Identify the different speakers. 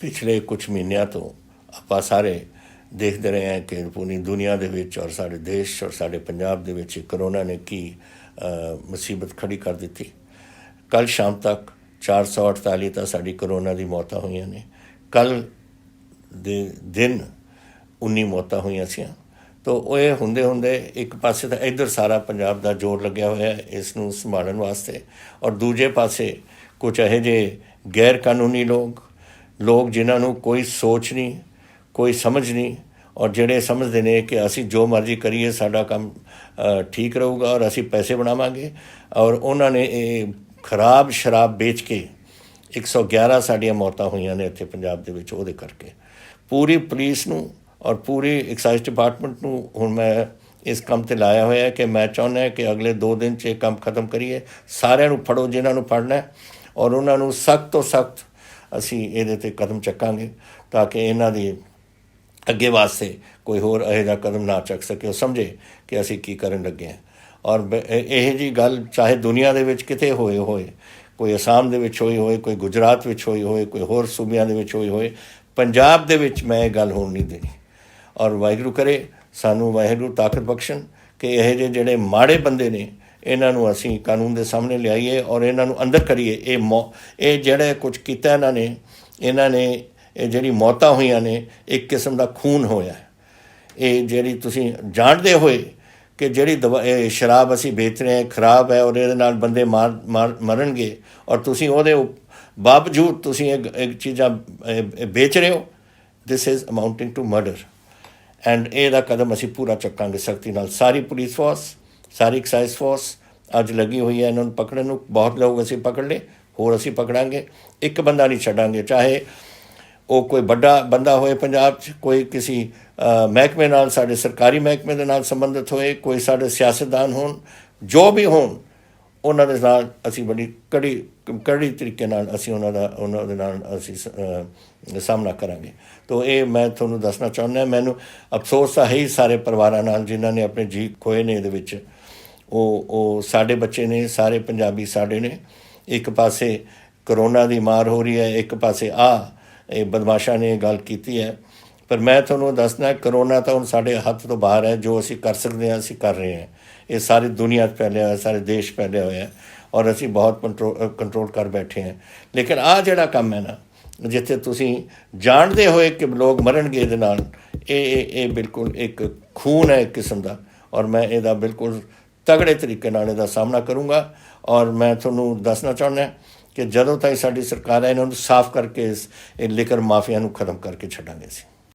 Speaker 1: ਪਿਛਲੇ ਕੁਝ ਮਹੀਨਿਆਂ ਤੋਂ ਆਪਾਂ ਸਾਰੇ ਦੇਖਦੇ ਰਹੇ ਹਾਂ ਕਿ ਪੂਰੀ ਦੁਨੀਆ ਦੇ ਵਿੱਚ ਔਰ ਸਾਡੇ ਦੇਸ਼ ਔਰ ਸਾਡੇ ਪੰਜਾਬ ਦੇ ਵਿੱਚ ਕਰੋਨਾ ਨੇ ਕੀ ਮੁਸੀਬਤ ਖੜੀ ਕਰ ਦਿੱਤੀ। ਕੱਲ ਸ਼ਾਮ ਤੱਕ 448 ਤਾਂ ਸਾਡੀ ਕਰੋਨਾ ਦੀ ਮੌਤਾਂ ਹੋਈਆਂ ਨੇ। ਕੱਲ ਦੇ ਦਿਨ 19 ਮੌਤਾਂ ਹੋਈਆਂ ਸੀ ਤੋ ਉਹ ਇਹ ਹੁੰਦੇ ਹੁੰਦੇ ਇੱਕ ਪਾਸੇ ਤਾਂ ਇੱਧਰ ਸਾਰਾ ਪੰਜਾਬ ਦਾ ਜ਼ੋਰ ਲੱਗਿਆ ਹੋਇਆ ਹੈ ਇਸ ਨੂੰ ਸੰਭਾਲਣ ਵਾਸਤੇ ਔਰ ਦੂਜੇ ਪਾਸੇ ਕੁਝ ਇਹੋ ਜਿਹੇ ਗੈਰ ਕਾਨੂੰਨੀ ਲੋਕ ਲੋਕ ਜਿਨ੍ਹਾਂ ਨੂੰ ਕੋਈ ਸੋਚ ਨਹੀਂ, ਕੋਈ ਸਮਝ ਨਹੀਂ ਔਰ ਜਿਹੜੇ ਸਮਝਦੇ ਨੇ ਕਿ ਅਸੀਂ ਜੋ ਮਰਜ਼ੀ ਕਰੀਏ, ਸਾਡਾ ਕੰਮ ਠੀਕ ਰਹੂਗਾ ਔਰ ਅਸੀਂ ਪੈਸੇ ਬਣਾਵਾਂਗੇ ਔਰ ਉਹਨਾਂ ਨੇ ਇਹ ਖਰਾਬ ਸ਼ਰਾਬ ਵੇਚ ਕੇ 111 ਸਾਡੀਆਂ ਮੌਤਾਂ ਹੋਈਆਂ ਨੇ ਇੱਥੇ ਪੰਜਾਬ ਦੇ ਵਿੱਚ ਉਹਦੇ ਕਰਕੇ। ਪੂਰੀ ਪੁਲਿਸ ਨੂੰ ਔਰ ਪੂਰੀ ਐਕਸਾਈਜ਼ ਡਿਪਾਰਟਮੈਂਟ ਨੂੰ ਹੁਣ ਮੈਂ ਇਸ ਕੰਮ ਤੇ ਲਾਇਆ ਹੋਇਆ ਹੈ ਕਿ ਮੈਂ ਚਾਹੁੰਦਾ ਹਾਂ ਕਿ ਅਗਲੇ 2 ਦਿਨ 'ਚ ਇਹ ਕੰਮ ਖਤਮ ਕਰੀਏ। ਸਾਰਿਆਂ ਨੂੰ ਫੜੋ, ਜਿਨ੍ਹਾਂ ਨੂੰ ਫੜਨਾ ਔਰ ਉਹਨਾਂ ਨੂੰ ਸਖਤ ਤੋਂ ਸਖਤ ਅਸੀਂ ਇਹਦੇ ਤੇ ਕਦਮ ਚੱਕਾਂਗੇ ਤਾਂ ਕਿ ਇਹਨਾਂ ਦੀ ਅੱਗੇ ਵਾਸਤੇ ਕੋਈ ਹੋਰ ਇਹੋ ਜਿਹਾ ਕਦਮ ਨਾ ਚੱਕ ਸਕੇ। ਉਹ ਸਮਝੇ ਕਿ ਅਸੀਂ ਕੀ ਕਰਨ ਲੱਗੇ ਹਾਂ। ਔਰ ਬ- ਇਹ ਜੀ ਗੱਲ ਚਾਹੇ ਦੁਨੀਆ ਦੇ ਵਿੱਚ ਕਿਤੇ ਹੋਏ ਹੋਏ। ਕੋਈ ਅਸਾਮ ਦੇ ਵਿੱਚ ਹੋਈ ਹੋਏ, ਕੋਈ ਗੁਜਰਾਤ ਵਿੱਚ ਹੋਈ ਹੋਏ, ਕੋਈ ਹੋਰ ਸੂਬਿਆਂ ਦੇ ਵਿੱਚ ਹੋਈ ਹੋਏ। ਪੰਜਾਬ ਦੇ ਵਿੱਚ ਮੈਂ ਇਹ ਗੱਲ ਹੋਣ ਨਹੀਂ ਦੇਣੀ। ਔਰ ਵਾਹਿਗੁਰੂ ਕਰੇ, ਸਾਨੂੰ ਵਾਹਿਗੁਰੂ ਤਾਕਤ ਬਖਸ਼ਣ ਕਿ ਇਹ ਜਿਹੇ ਜਿਹੜੇ ਮਾੜੇ ਬੰਦੇ ਨੇ ਇਹਨਾਂ ਨੂੰ ਅਸੀਂ ਕਾਨੂੰਨ ਦੇ ਸਾਹਮਣੇ ਲਿਆਈਏ ਔਰ ਇਹਨਾਂ ਨੂੰ ਅੰਦਰ ਕਰੀਏ। ਇਹ ਮੌ- ਇਹ ਜਿਹੜੇ ਕੁਝ ਕੀਤਾ ਇਹਨਾਂ ਨੇ ਇਹਨਾਂ ਨੇ, ਇਹ ਜਿਹੜੀ ਮੌਤਾਂ ਹੋਈਆਂ ਨੇ, ਇੱਕ ਕਿਸਮ ਦਾ ਖੂਨ ਹੋਇਆ। ਇਹ ਜਿਹੜੀ ਤੁਸੀਂ ਜਾਣਦੇ ਹੋਏ ਕਿ ਜਿਹੜੀ ਦਵਾ, ਇਹ ਸ਼ਰਾਬ ਅਸੀਂ ਵੇਚ ਰਹੇ ਹਾਂ ਖਰਾਬ ਹੈ ਔਰ ਇਹਦੇ ਨਾਲ ਬੰਦੇ ਮਾਰ, ਮਾਰ- ਮਰਨਗੇ ਔਰ ਤੁਸੀਂ ਉਹਦੇ ਉਪ- ਬਾਵਜੂਦ ਤੁਸੀਂ ਇਹ ਇਹ ਚੀਜ਼ਾਂ ਵੇਚ ਰਹੇ ਹੋ। This is amounting to murder and ਇਹਦਾ ਕਦਮ ਅਸੀਂ ਪੂਰਾ ਚੱਕਾਂਗੇ ਸਖਤੀ ਨਾਲ। ਸਾਰੀ ਪੁਲਿਸ ਫੋਰਸ ਸਾਰੀ ਐਕਸਾਈਜ਼ ਫੋਰਸ ਅੱਜ ਲੱਗੀ ਹੋਈ ਹੈ, ਇਹਨਾਂ ਨੂੰ ਪਕੜਨ ਨੂੰ। ਬਹੁਤ ਲੋਕ ਅਸੀਂ ਪਕੜ ਲਏ, ਹੋਰ ਅਸੀਂ ਪਕੜਾਂਗੇ। ਇੱਕ ਬੰਦਾ ਨਹੀਂ ਛੱਡਾਂਗੇ, ਚਾਹੇ ਉਹ ਕੋਈ ਵੱਡਾ ਬੰਦਾ ਹੋਏ ਪੰਜਾਬ 'ਚ, ਕੋਈ ਕਿਸੇ ਮਹਿਕਮੇ ਨਾਲ, ਸਾਡੇ ਸਰਕਾਰੀ ਮਹਿਕਮੇ ਦੇ ਨਾਲ ਸੰਬੰਧਿਤ ਹੋਏ, ਕੋਈ ਸਾਡੇ ਸਿਆਸਤਦਾਨ ਹੋਣ, ਜੋ ਵੀ ਹੋਣ, ਉਹਨਾਂ ਦੇ ਨਾਲ ਅਸੀਂ ਬੜੀ ਕੜੀ ਕੜੀ ਤਰੀਕੇ ਨਾਲ ਅਸੀਂ ਉਹਨਾਂ ਦਾ, ਉਹਨਾਂ ਦੇ ਨਾਲ ਅਸੀਂ ਸ- ਸਾਹਮਣਾ ਕਰਾਂਗੇ। ਤੋ ਇਹ ਮੈਂ ਤੁਹਾਨੂੰ ਦੱਸਣਾ ਚਾਹੁੰਦਾ, ਮੈਨੂੰ ਅਫਸੋਸ ਤਾਂ ਹੈ ਹੀ ਸਾਰੇ ਪਰਿਵਾਰਾਂ ਨਾਲ ਜਿਨ੍ਹਾਂ ਨੇ ਆਪਣੇ ਜੀ ਖੋਏ ਨੇ ਇਹਦੇ ਵਿੱਚ। ਉਹ ਉਹ ਸਾਡੇ ਬੱਚੇ ਨੇ, ਸਾਰੇ ਪੰਜਾਬੀ ਸਾਡੇ ਨੇ। ਇੱਕ ਪਾਸੇ ਕਰੋਨਾ ਦੀ ਮਾਰ ਹੋ ਰਹੀ ਹੈ, ਇੱਕ ਪਾਸੇ ਆ, ਇਹ ਬਦਮਾਸ਼ਾਂ ਨੇ ਇਹ ਗੱਲ ਕੀਤੀ ਹੈ। ਪਰ ਮੈਂ ਤੁਹਾਨੂੰ ਦੱਸਣਾ ਕਰੋਨਾ ਤਾਂ ਹੁਣ ਸਾਡੇ ਹੱਥ ਤੋਂ ਬਾਹਰ ਹੈ, ਜੋ ਅਸੀਂ ਕਰ ਸਕਦੇ ਹਾਂ, ਅਸੀਂ ਕਰ ਰਹੇ ਹਾਂ। ਇਹ ਸਾਰੀ ਦੁਨੀਆ 'ਚ ਫੈਲਿਆ ਹੋਇਆ, ਸਾਰੇ ਦੇਸ਼ ਫੈਲਿਆ ਹੋਇਆ ਹੈ ਔਰ ਅਸੀਂ ਬਹੁਤ ਕੰਟਰੋਲ ਕੰਟਰੋਲ ਕਰ ਬੈਠੇ ਹਾਂ। ਲੇਕਿਨ ਆ ਜਿਹੜਾ ਕੰਮ ਹੈ ਨਾ, ਜਿੱਥੇ ਤੁਸੀਂ ਜਾਣਦੇ ਹੋਏ ਕਿ ਲੋਕ ਮਰਨਗੇ ਇਹਦੇ ਨਾਲ, ਇਹ ਇਹ ਇਹ ਬਿਲਕੁਲ ਇੱਕ ਖੂਨ ਹੈ ਇੱਕ ਕਿਸਮ ਦਾ। ਔਰ ਮੈਂ ਇਹਦਾ ਬਿਲਕੁਲ ਤਗੜੇ ਤਰੀਕੇ ਨਾਲ ਇਹਦਾ ਸਾਹਮਣਾ ਕਰੂੰਗਾ। ਔਰ ਮੈਂ ਤੁਹਾਨੂੰ ਦੱਸਣਾ ਚਾਹੁੰਦਾ ਕਿ ਜਦੋਂ ਤਾਈਂ ਸਾਡੀ ਸਰਕਾਰ ਹੈ ਇਹਨਾਂ ਨੂੰ ਸਾਫ਼ ਕਰਕੇ ਇਸ, ਇਹ ਲਿਕਰ ਮਾਫੀਆ ਨੂੰ ਖਤਮ ਕਰਕੇ ਛੱਡਾਂਗੇ ਅਸੀਂ।